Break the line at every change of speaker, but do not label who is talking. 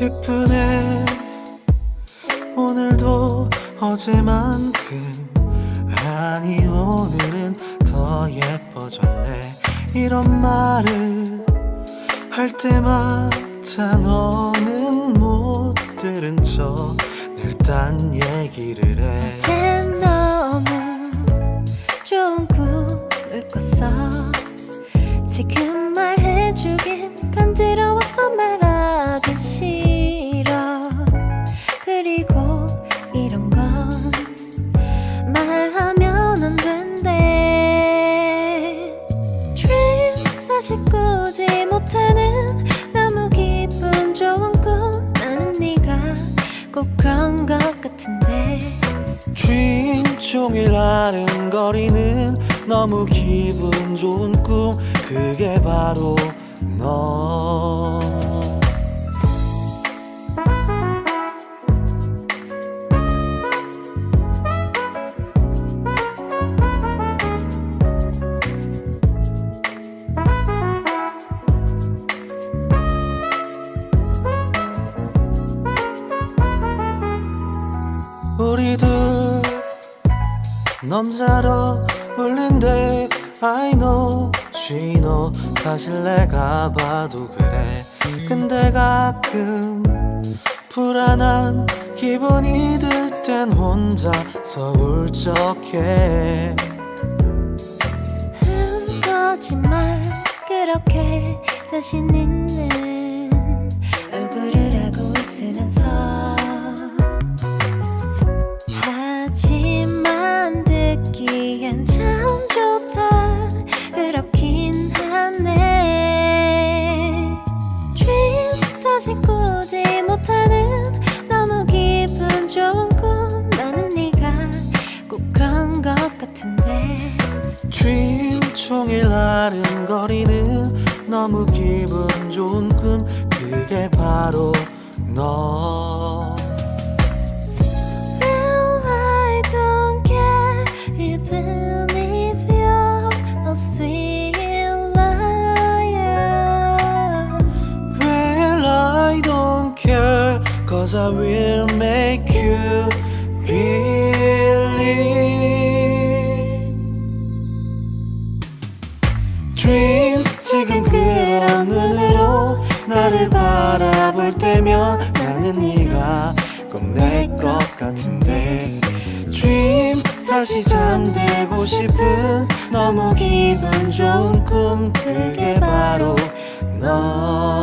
예쁘네 오늘도 어제만큼. 아니 오늘은 더 예뻐졌네. 이런 말을 할 때마다 너는 못 들은 척 늘 딴 얘기를 해.
쟤 너무 좋은 꿈을 꿨어. 지금 못하는 너무 기분 좋은 꿈. 나는 네가 꼭 그런 것 같은데.
주인 종일 아른거리는 너무 기분 좋은 꿈. 그게 바로 너 우리들 넘사러 울린데 I know she know. 사실 내가 봐도 그래. 근데 가끔 불안한 기분이 들 땐 혼자서 울적해.
음, 거짓말 그렇게 자신 있는
주인 종일 아른거리는 너무 기분 좋은 꿈 그게 바로 너
Well, I don't care even if you're a sweet liar.
Well I don't care Cause I will make you believe 지금 그런 눈으로 나를 바라볼 때면 나는 네가 꼭 내 것 같은데. Dream 다시 잠들고 싶은 너무 기분 좋은 꿈 그게 바로 너